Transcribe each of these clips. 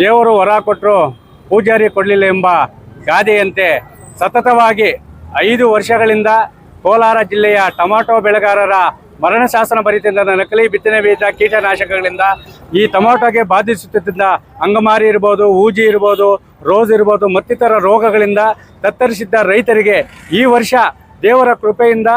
ದೇವರು ವರ ಕೊಟ್ಟರು ಪೂಜಾರಿ ಕೊಡಲಿಲ್ಲ ಎಂಬ ಗಾದೆಯಂತೆ ಸತತವಾಗಿ ಐದು ವರ್ಷಗಳಿಂದ ಕೋಲಾರ ಜಿಲ್ಲೆಯ ಟೊಮಾಟೊ ಬೆಳೆಗಾರರ ಮರಣ ಶಾಸನ ಬರೀತಿದ್ದ ನಕಲಿ ಬಿತ್ತನೆ ಬೀಜ ಕೀಟನಾಶಕಗಳಿಂದ ಈ ಟೊಮಾಟೊಗೆ ಬಾಧಿಸುತ್ತಿದ್ದ ಅಂಗಮಾರಿ ಇರ್ಬೋದು, ಊಜಿ ಇರ್ಬೋದು, ರೋಸ್ ಇರ್ಬೋದು, ಮತ್ತಿತರ ರೋಗಗಳಿಂದ ತತ್ತರಿಸಿದ್ದ ರೈತರಿಗೆ ಈ ವರ್ಷ ದೇವರ ಕೃಪೆಯಿಂದ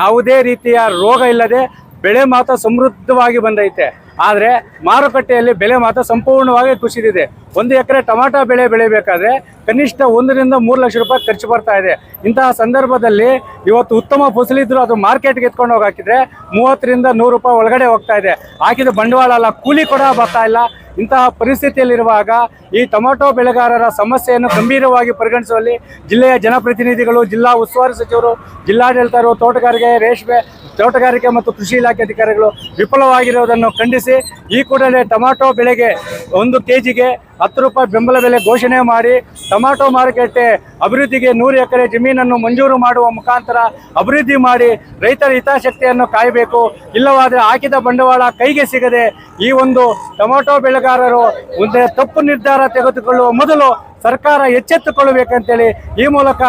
ಯಾವುದೇ ರೀತಿಯ ರೋಗ ಇಲ್ಲದೆ ಬೆಳೆ ಮಾತ್ರ ಸಮೃದ್ಧವಾಗಿ ಬಂದೈತೆ. ಆದರೆ ಮಾರುಕಟ್ಟೆಯಲ್ಲಿ ಬೆಲೆ ಮಾತ್ರ ಸಂಪೂರ್ಣವಾಗಿ ಕುಸಿದಿದೆ. ಒಂದು ಎಕರೆ ಟೊಮಾಟೊ ಬೆಳೆ ಬೆಳಿಬೇಕಾದ್ರೆ ಕನಿಷ್ಠ ಒಂದರಿಂದ ಮೂರು ಲಕ್ಷ ರೂಪಾಯಿ ಖರ್ಚು ಬರ್ತಾ ಇದೆ. ಇಂತಹ ಸಂದರ್ಭದಲ್ಲಿ ಇವತ್ತು ಉತ್ತಮ ಫಸಲಿದ್ರು ಅದು ಮಾರ್ಕೆಟ್ಗೆ ಎತ್ಕೊಂಡು ಹೋಗಿ ಹಾಕಿದ್ರೆ ಮೂವತ್ತರಿಂದ ನೂರು ರೂಪಾಯಿ ಒಳಗಡೆ ಹೋಗ್ತಾ ಇದೆ. ಹಾಕಿದ ಬಂಡವಾಳ ಅಲ್ಲ, ಕೂಲಿ ಕೂಡ ಬರ್ತಾ ಇಲ್ಲ. ಇಂತಹ ಪರಿಸ್ಥಿತಿಯಲ್ಲಿರುವಾಗ ಈ ಟೊಮೆಟೊ ಬೆಳೆಗಾರರ ಸಮಸ್ಯೆಯನ್ನು ಗಂಭೀರವಾಗಿ ಪರಿಗಣಿಸುವಲ್ಲಿ ಜಿಲ್ಲೆಯ ಜನಪ್ರತಿನಿಧಿಗಳು, ಜಿಲ್ಲಾ ಉಸ್ತುವಾರಿ ಸಚಿವರು ಜಿಲ್ಲಾಡಳಿತರು ತೋಟಗಾರಿಕೆ, ರೇಷ್ಮೆ ತೋಟಗಾರಿಕೆ ಮತ್ತು ಕೃಷಿ ಇಲಾಖೆ ಅಧಿಕಾರಿಗಳು ವಿಫಲವಾಗಿರುವುದನ್ನು ಖಂಡಿಸಿ ಈ ಕೂಡಲೇ ಟೊಮಾಟೊ ಬೆಳೆಗೆ ಒಂದು ಕೆ ಜಿಗೆ ಹತ್ತು ರೂಪಾಯಿ ಬೆಂಬಲ ಬೆಲೆ ಘೋಷಣೆ ಮಾಡಿ ಟೊಮಾಟೊ ಮಾರುಕಟ್ಟೆ ಅಭಿವೃದ್ಧಿಗೆ ನೂರು ಎಕರೆ ಜಮೀನನ್ನು ಮಂಜೂರು ಮಾಡುವ ಮುಖಾಂತರ ಅಭಿವೃದ್ಧಿ ಮಾಡಿ ರೈತರ ಹಿತಾಸಕ್ತಿಯನ್ನು ಕಾಯಬೇಕು. ಇಲ್ಲವಾದರೆ ಹಾಕಿದ ಬಂಡವಾಳ ಕೈಗೆ ಸಿಗದೆ ಈ ಒಂದು ಟೊಮಾಟೊ ಬೆಳೆಗಾರರು ಒಂದು ತಪ್ಪು ನಿರ್ಧಾರ ತೆಗೆದುಕೊಳ್ಳುವ ಮೊದಲು ಸರ್ಕಾರ ಎಚ್ಚೆತ್ತುಕೊಳ್ಳಬೇಕಂತೇಳಿ ಈ ಮೂಲಕ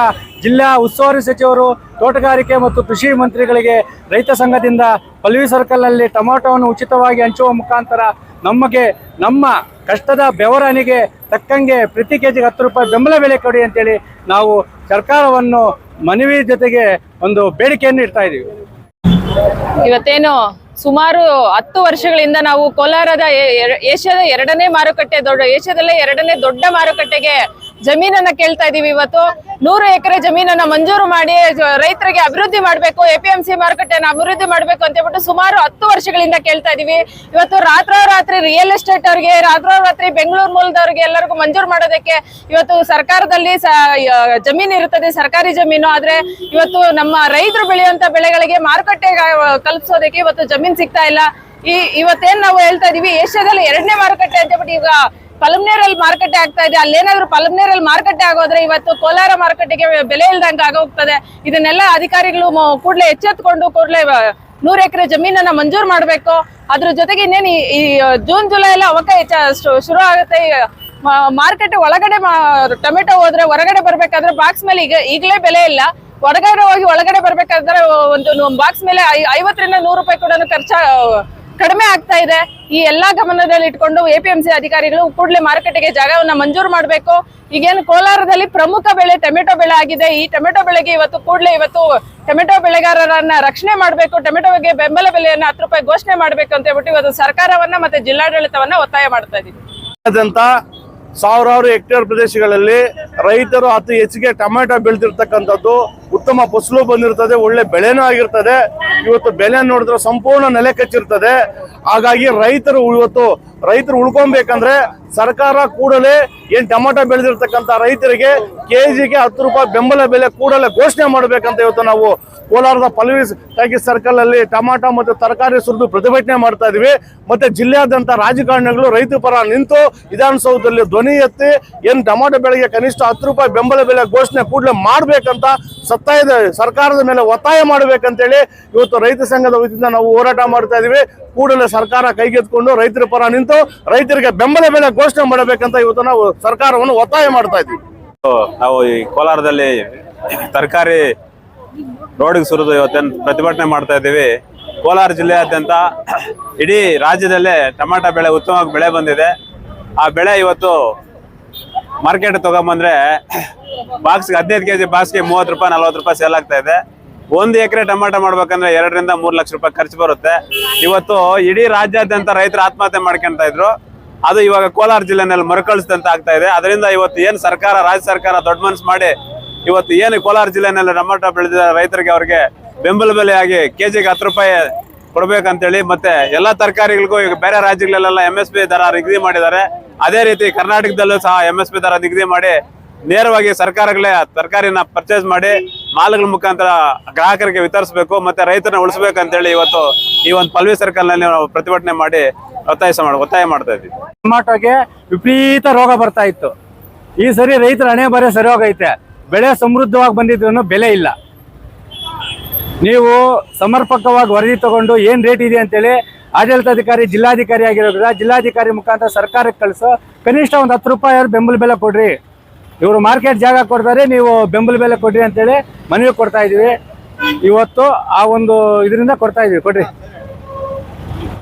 ಜಿಲ್ಲಾ ಉಸ್ತುವಾರಿ ಸಚಿವರು ತೋಟಗಾರಿಕೆ ಮತ್ತು ಕೃಷಿ ಮಂತ್ರಿಗಳಿಗೆ ರೈತ ಸಂಘದಿಂದ ಪಲ್ವಿ ಸರ್ಕಲ್ನಲ್ಲಿ ಟೊಮಾಟೋವನ್ನು ಉಚಿತವಾಗಿ ಹಂಚುವ ಮುಖಾಂತರ ನಮಗೆ ನಮ್ಮ ಕಷ್ಟದ ಬೆವರನಿಗೆ ತಕ್ಕಂಗೆ ಪ್ರತಿ ಕೆ ಜಿಗೆ ಹತ್ತು ರೂಪಾಯಿ ಬೆಂಬಲ ಬೆಲೆ ಕೊಡಿ ಅಂತೇಳಿ ನಾವು ಸರ್ಕಾರವನ್ನು ಮನವಿ ಜೊತೆಗೆ ಒಂದು ಬೇಡಿಕೆಯನ್ನು ಇಡ್ತಾ ಇದ್ದೀವಿ. ಇವತ್ತೇನು ಸುಮಾರು ಹತ್ತು ವರ್ಷಗಳಿಂದ ನಾವು ಕೋಲಾರದ ಏಷ್ಯಾದ ಎರಡನೇ ಮಾರುಕಟ್ಟೆ ದೊಡ್ಡ ಏಷ್ಯಾದಲ್ಲೇ ಎರಡನೇ ದೊಡ್ಡ ಮಾರುಕಟ್ಟೆಗೆ ಜಮೀನನ್ನ ಕೇಳ್ತಾ ಇದೀವಿ ಇವತ್ತು. ನೂರು ಎಕರೆ ಜಮೀನನ್ನ ಮಂಜೂರು ಮಾಡಿ ರೈತರಿಗೆ ಅಭಿವೃದ್ಧಿ ಮಾಡಬೇಕು, ಎ ಪಿ ಎಂ ಸಿ ಮಾರುಕಟ್ಟೆನ ಅಭಿವೃದ್ಧಿ ಮಾಡಬೇಕು ಅಂತ ಹೇಳ್ಬಿಟ್ಟು ಸುಮಾರು ಹತ್ತು ವರ್ಷಗಳಿಂದ ಕೇಳ್ತಾ ಇದೀವಿ. ಇವತ್ತು ರಾತ್ರೋರಾತ್ರಿ ರಿಯಲ್ ಎಸ್ಟೇಟ್ ಅವರಿಗೆ, ರಾತ್ರೋರಾತ್ರಿ ಬೆಂಗಳೂರು ಮೂಲದವ್ರಿಗೆ ಎಲ್ಲರಿಗೂ ಮಂಜೂರು ಮಾಡೋದಕ್ಕೆ ಇವತ್ತು ಸರ್ಕಾರದಲ್ಲಿ ಜಮೀನು ಇರುತ್ತದೆ, ಸರ್ಕಾರಿ ಜಮೀನು. ಆದ್ರೆ ಇವತ್ತು ನಮ್ಮ ರೈತರು ಬೆಳೆಯುವಂತ ಬೆಳೆಗಳಿಗೆ ಮಾರುಕಟ್ಟೆ ಕಲ್ಪಿಸೋದಕ್ಕೆ ಇವತ್ತು ಜಮೀನು ಸಿಗ್ತಾ ಇಲ್ಲ. ಈ, ಇವತ್ತೇನ್ ನಾವು ಹೇಳ್ತಾ ಇದೀವಿ, ಏಷ್ಯಾದಲ್ಲಿ ಎರಡನೇ ಮಾರುಕಟ್ಟೆ ಅಂತ ಹೇಳ್ಬಿಟ್ಟು ಈಗ ಪಲಮ್ನೇರಲ್ಲಿ ಮಾರುಕಟ್ಟೆ ಆಗ್ತಾ ಇದೆ. ಅಲ್ಲೇನಾದ್ರೂ ಪಲಮ್ನೇರಲ್ಲಿ ಮಾರುಕಟ್ಟೆ ಆಗೋದ್ರೆ ಇವತ್ತು ಕೋಲಾರ ಮಾರುಕಟ್ಟೆಗೆ ಬೆಲೆ ಇಲ್ದಂಗೆ ಆಗೋಗ್ತದೆ. ಇದನ್ನೆಲ್ಲ ಅಧಿಕಾರಿಗಳು ಕೂಡಲೇ ಎಚ್ಚೆತ್ಕೊಂಡು ಕೂಡಲೇ ನೂರು ಎಕರೆ ಜಮೀನನ್ನ ಮಂಜೂರು ಮಾಡಬೇಕು. ಅದ್ರ ಜೊತೆಗೆ ಇನ್ನೇನು ಈ- ಜೂನ್, ಜುಲೈ ಎಲ್ಲ ಅವಕಾಶ ಶುರು ಆಗುತ್ತೆ. ಮಾರ್ಕೆಟ್ ಒಳಗಡೆ ಟೊಮೆಟೊ ಹೋದ್ರೆ ಹೊರಗಡೆ ಬರ್ಬೇಕಾದ್ರೆ ಬಾಕ್ಸ್ ಮೇಲೆ ಈಗ, ಈಗಲೇ ಬೆಲೆ ಇಲ್ಲ. ಹೊರಗಡೆ ಹೋಗಿ ಒಳಗಡೆ ಬರ್ಬೇಕಾದ್ರೆ ಒಂದು ಬಾಕ್ಸ್ ಮೇಲೆ ಐವತ್ತರಿಂದ ನೂರು ರೂಪಾಯಿ ಕೂಡ ಖರ್ಚ ಕಡಿಮೆ ಆಗ್ತಾ ಇದೆ. ಈ ಎಲ್ಲಾ ಗಮನದಲ್ಲಿ ಇಟ್ಕೊಂಡು ಎ ಪಿ ಎಂ ಸಿ ಅಧಿಕಾರಿಗಳು ಕೂಡಲೇ ಮಾರುಕಟ್ಟೆಗೆ ಜಾಗವನ್ನ ಮಂಜೂರು ಮಾಡಬೇಕು. ಈಗೇನು ಕೋಲಾರದಲ್ಲಿ ಪ್ರಮುಖ ಬೆಳೆ ಟೊಮೆಟೊ ಬೆಳೆ ಆಗಿದೆ. ಈ ಟೊಮೆಟೊ ಬೆಳೆಗೆ ಇವತ್ತು ಕೂಡಲೇ ಇವತ್ತು ಟೊಮೆಟೊ ಬೆಳೆಗಾರರನ್ನ ರಕ್ಷಣೆ ಮಾಡಬೇಕು. ಟೊಮೆಟೊಗೆ ಬೆಂಬಲ ಬೆಲೆಯನ್ನ ಹತ್ತು ರೂಪಾಯಿ ಘೋಷಣೆ ಮಾಡಬೇಕು ಅಂತ ಹೇಳ್ಬಿಟ್ಟು ಇವತ್ತು ಸರ್ಕಾರವನ್ನ ಮತ್ತೆ ಜಿಲ್ಲಾಡಳಿತವನ್ನ ಒತ್ತಾಯ ಮಾಡ್ತಾ ಇದ್ದೀವಿ. ಸಾವಿರಾರು ಹೆಕ್ಟೇರ್ ಪ್ರದೇಶಗಳಲ್ಲಿ ರೈತರು ಅತಿ ಹೆಚ್ಚಿಗೆ ಟೊಮೆಟೊ ಬೆಳೆದಿರ್ತಕ್ಕಂಥದ್ದು, ಉತ್ತಮ ಫಸಲು ಬಂದಿರ್ತದೆ, ಒಳ್ಳೆ ಬೆಳೆನೂ ಆಗಿರ್ತದೆ. ಇವತ್ತು ಬೆಲೆ ನೋಡಿದ್ರೆ ಸಂಪೂರ್ಣ ನೆಲೆ ಕಚ್ಚಿರ್ತದೆ. ಹಾಗಾಗಿ ರೈತರು ಇವತ್ತು ರೈತರು ಉಳ್ಕೊಬೇಕಂದ್ರೆ ಸರ್ಕಾರ ಕೂಡಲೇ ಏನ್ ಟೊಮೆಟೊ ಬೆಳೆದಿರ್ತಕ್ಕಂಥ ರೈತರಿಗೆ ಕೆಜಿಗೆ ಹತ್ತು ರೂಪಾಯಿ ಬೆಂಬಲ ಬೆಲೆ ಕೂಡಲೇ ಘೋಷಣೆ ಮಾಡಬೇಕಂತ ಇವತ್ತು ನಾವು ಕೋಲಾರದ ಪಲ್ವಿ ಸರ್ಕಲ್ ಅಲ್ಲಿ ಟೊಮಾಟೊ ಮತ್ತು ತರಕಾರಿ ಸುರಿದು ಪ್ರತಿಭಟನೆ ಮಾಡ್ತಾ ಇದೀವಿ. ಮತ್ತೆ ಜಿಲ್ಲೆಯಾದ್ಯಂತ ರಾಜಕಾರಣಿಗಳು ರೈತ ಪರ ನಿಂತು ವಿಧಾನಸೌಧದಲ್ಲಿ ಧ್ವನಿ ಎತ್ತಿ ಏನ್ ಟೊಮಾಟೊ ಬೆಳೆಗೆ ಕನಿಷ್ಠ ಹತ್ತು ರೂಪಾಯಿ ಬೆಂಬಲ ಬೆಲೆ ಘೋಷಣೆ ಕೂಡಲೇ ಮಾಡ್ಬೇಕಂತ ಸತ್ತಾಯದ ಸರ್ಕಾರದ ಮೇಲೆ ಒತ್ತಾಯ ಮಾಡ್ಬೇಕಂತೇಳಿ ಇವತ್ತು ರೈತ ಸಂಘದ ವತಿಯಿಂದ ನಾವು ಹೋರಾಟ ಮಾಡ್ತಾ ಇದೀವಿ. ಕೂಡಲೇ ಸರ್ಕಾರ ಕೈಗೆತ್ಕೊಂಡು ರೈತರ ಪರ ನಿಂತು ರೈತರಿಗೆ ಬೆಂಬಲ ಬೆಲೆ ಘೋಷಣೆ ಮಾಡಬೇಕಂತ ಇವತ್ತು ನಾವು ಸರ್ಕಾರವನ್ನು ಒತ್ತಾಯ ಮಾಡ್ತಾ ಇದೀವಿ. ನಾವು ಈ ಕೋಲಾರದಲ್ಲಿ ತರಕಾರಿ ರೋಡಿಗೆ ಸುರಿದು ಇವತ್ತೇನು ಪ್ರತಿಭಟನೆ ಮಾಡ್ತಾ ಇದ್ದೀವಿ ಕೋಲಾರ ಜಿಲ್ಲೆಯಾದ್ಯಂತ ಇಡೀ ರಾಜ್ಯದಲ್ಲೇ ಟೊಮಾಟೊ ಬೆಳೆ ಉತ್ತಮವಾಗಿ ಬೆಳೆ ಬಂದಿದೆ. ಆ ಬೆಳೆ ಇವತ್ತು ಮಾರ್ಕೆಟ್ ತಗೊಂಬಂದ್ರೆ ಬಾಕ್ಸ್ಗೆ ಹದಿನೈದು ಕೆ ಜಿ ಬಾಕ್ಸ್ಗೆ ಮೂವತ್ತು ರೂಪಾಯಿ, ನಲ್ವತ್ತು ರೂಪಾಯಿ ಸೇಲ್ ಆಗ್ತಾ ಇದೆ. ಒಂದು ಎಕರೆ ಟೊಮಾಟೊ ಮಾಡ್ಬೇಕಂದ್ರೆ ಎರಡರಿಂದ ಮೂರು ಲಕ್ಷ ರೂಪಾಯಿ ಖರ್ಚು ಬರುತ್ತೆ. ಇವತ್ತು ಇಡೀ ರಾಜ್ಯಾದ್ಯಂತ ರೈತರು ಆತ್ಮಹತ್ಯೆ ಮಾಡ್ಕೊಂತ ಇದ್ರು. ಅದು ಇವಾಗ ಕೋಲಾರ ಜಿಲ್ಲೆನಲ್ಲಿ ಮರುಕಳಿಸಿದಂತ ಆಗ್ತಾ ಇದೆ. ಅದರಿಂದ ಇವತ್ತು ಏನು ಸರ್ಕಾರ, ರಾಜ್ಯ ಸರ್ಕಾರ ದೊಡ್ಡ ಮನಸ್ಸು ಮಾಡಿ ಇವತ್ತು ಏನು ಕೋಲಾರ ಜಿಲ್ಲೆನಲ್ಲಿ ಟೊಮಾಟೊ ಬೆಳೆದ ರೈತರಿಗೆ ಅವ್ರಿಗೆ ಬೆಂಬಲ ಬೆಲೆಯಾಗಿ ಕೆಜಿಗೆ ಹತ್ತು ರೂಪಾಯಿ ಕೊಡ್ಬೇಕಂತೇಳಿ ಮತ್ತೆ ಎಲ್ಲಾ ತರಕಾರಿಗಳಿಗೂ ಈಗ ಬೇರೆ ರಾಜ್ಯಗಳಲ್ಲೆಲ್ಲ ಎಂ ಎಸ್ ಪಿ ದರ ನಿಗದಿ ಮಾಡಿದ್ದಾರೆ. ಅದೇ ರೀತಿ ಕರ್ನಾಟಕದಲ್ಲೂ ಸಹ ಎಂ ಎಸ್ ದರ ನಿಗದಿ ಮಾಡಿ ನೇರವಾಗಿ ಸರ್ಕಾರಗಳೇ ತರಕಾರಿನ ಪರ್ಚೇಸ್ ಮಾಡಿ ಮಾಲ್ಗಳ ಮುಖಾಂತರ ಗ್ರಾಹಕರಿಗೆ ವಿತರಿಸಬೇಕು ಮತ್ತೆ ರೈತರನ್ನ ಉಳಿಸ್ಬೇಕಂತೇಳಿ ಇವತ್ತು ಈ ಒಂದು ಪಲ್ವಿ ಸರ್ಕಲ್ನಲ್ಲಿ ನಾವು ಪ್ರತಿಭಟನೆ ಮಾಡಿ ಒತ್ತಾಯ ಒತ್ತಾಯ ಮಾಡ್ತಾ ಇದ್ವಿ ಟೊಮ್ಯಾಟೋಗೆ ವಿಪರೀತ ರೋಗ ಬರ್ತಾ ಇತ್ತು. ಈ ಸರಿ ರೈತರ ಹಣೆ ಬರೆ ಸರಿ ಹೋಗೈತೆ ಬೆಳೆ ಸಮೃದ್ಧವಾಗಿ ಬಂದಿದ್ರು ಬೆಲೆ ಇಲ್ಲ. ನೀವು ಸಮರ್ಪಕವಾಗಿ ವರದಿ ತಗೊಂಡು ಏನ್ ರೇಟ್ ಇದೆ ಅಂತೇಳಿ ಆಡಳಿತಾಧಿಕಾರಿ ಜಿಲ್ಲಾಧಿಕಾರಿ ಆಗಿರೋದ್ರಿಂದ ಜಿಲ್ಲಾಧಿಕಾರಿ ಮುಖಾಂತರ ಸರ್ಕಾರಕ್ಕೆ ಕಳಿಸೋ. ಕನಿಷ್ಠ ಒಂದು ಹತ್ತು ರೂಪಾಯಿ ಅವ್ರು ಬೆಂಬಲ ಬೆಲೆ ಕೊಡ್ರಿ. ಇವರು ಮಾರ್ಕೆಟ್ ಜಾಗ ಕೊಡ್ತಾರೆ ನೀವು ಬೆಂಬಲ ಬೆಲೆ ಕೊಡ್ರಿ ಅಂತೇಳಿ ಮನವಿ ಕೊಡ್ತಾ ಇದೀವಿ ಇವತ್ತು ಆ ಒಂದು ಇದರಿಂದ ಕೊಡ್ತಾ ಇದೀವಿ ಕೊಡ್ರಿ.